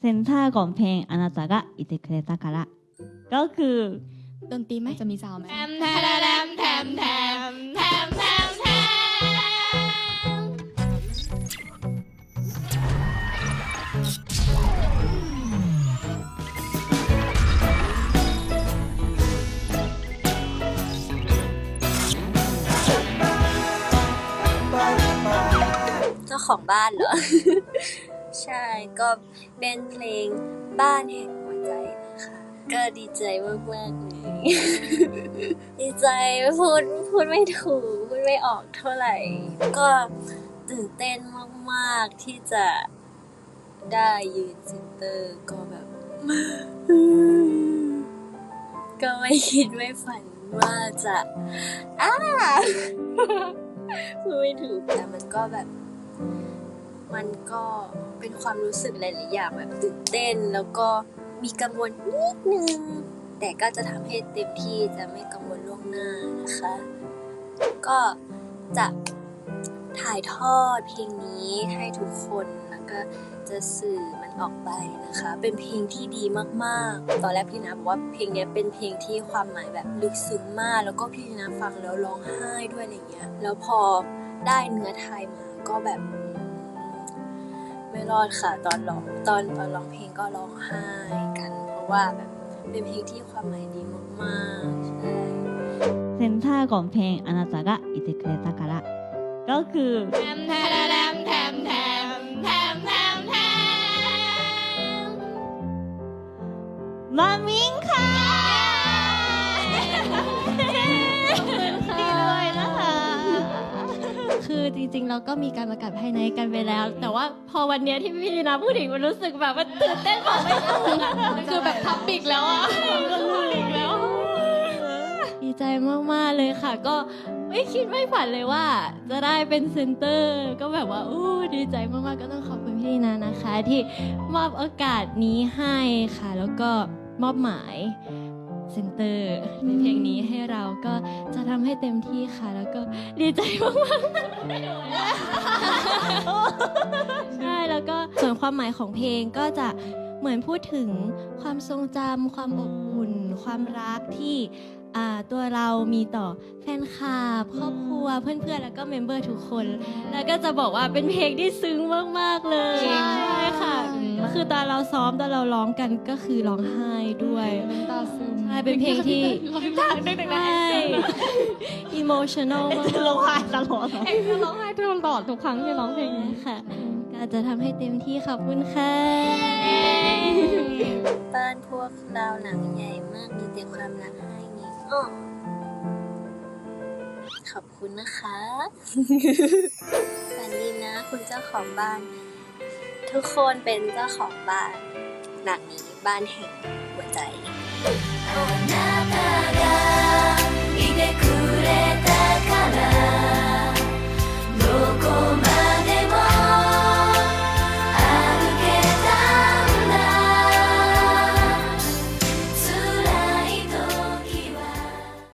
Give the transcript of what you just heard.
เซนท่าก่อนเพลงあなたがいてくれたからก็คือ ดนตรีไหมจะมีซาวไหม แทมแทมแทมแทมแทมแทมแทม เจ้าของบ้านเหรอ ใช่ก็เป็นเพลงบ้านแห่งหัวใจนะคะ ก็ดีใจมากๆเลยดีใจพูดพูดไม่ถูกพูดไม่ออกเท่าไหร่ ก็ตื่นเต้นมากๆที่จะได้ยืนเซนเตอร์ก็แบบ ก็ไม่คิดไม่ฝันว่าจะอ้าพูดไม่ถูกแต่มันก็แบบ มันก็เป็นความรู้สึกหลายๆอย่างแบบตื่นเต้น แล้วก็มีกังวลนิดนึง แต่ก็จะทำให้เต็มที่จะไม่กังวลล่วงหน้านะคะ ก็จะถ่ายทอดเพลงนี้ให้ทุกคนแล้วก็จะสื่อมันออกไปนะคะ เป็นเพลงที่ดีมากๆ ตอนแรกพี่นะบอกว่าเพลงนี้เป็นเพลงที่ความหมายแบบลึกซึ้งมาก แล้วก็พี่นะฟังแล้วร้องไห้ด้วยอะไรเงี้ย แล้วพอได้เนื้อไทยมาก็แบบ ไม่รอดค่ะ ตอนร้องตอนตอนร้องเพลงก็ร้องไห้กัน เพราะว่าแบบเป็นเพลงที่ความหมายดีมากๆใช่เซนเตอร์ของเพลงอนาจากะอิติเกรตะกะระก็คือ คือจริงๆ เราก็มีการประกาศภายในกันไปแล้ว แต่ว่าพอวันเนี้ยที่พี่ลีนาพูดถึงมันรู้สึกแบบว่าตื่นเต้นบอกไม่ถูกอะคือแบบทับปิกแล้วอะทับปิกแล้ว ดีใจมาก ๆ เลยค่ะ ก็ไม่คิดไม่ฝันเลยว่า จะได้เป็นเซนเตอร์ ก็แบบว่าอู้ดีใจมากๆ ก็ต้องขอบคุณพี่ลีนานะคะ ที่มอบโอกาสนี้ให้ค่ะ แล้วก็มอบหมาย เซนเตอร์ในเพลงนี้ให้เราก็จะทำให้เต็มที่ค่ะ แล้วก็ดีใจมากๆใช่แล้วก็ส่วนความหมายของเพลงก็จะเหมือนพูดถึงความทรงจำความอบอุ่น ความรักที่อ่า ตัวเรามีต่อแฟนคลับครอบครัวเพื่อนๆ แล้วก็เมมเบอร์ทุกคน แล้วก็จะบอกว่าเป็นเพลงที่ซึ้งมากๆเลยใช่ใช่ค่ะคือตอนเราซ้อมตอนเราร้องกันก็คือร้องไห้ด้วยตาซึมใช่เป็นเพลงที่ร้องไห้ดึกๆนะใช่ emotional มากจะร้องไห้ตลอดเอ็งร้องไห้ตลอดทุกครั้งที่ร้องเพลงนี้ค่ะก็จะทำให้เต็มที่ขอบคุณค่ะ บ้านพวกเราหลังใหญ่มากมีแต่ความรักให้นี่ ขอบคุณนะคะ ฝันดีนะ คุณเจ้าของบ้าน ทุกคนเป็นเจ้าของบ้านหนังนี้บ้านแห่งหัวใจ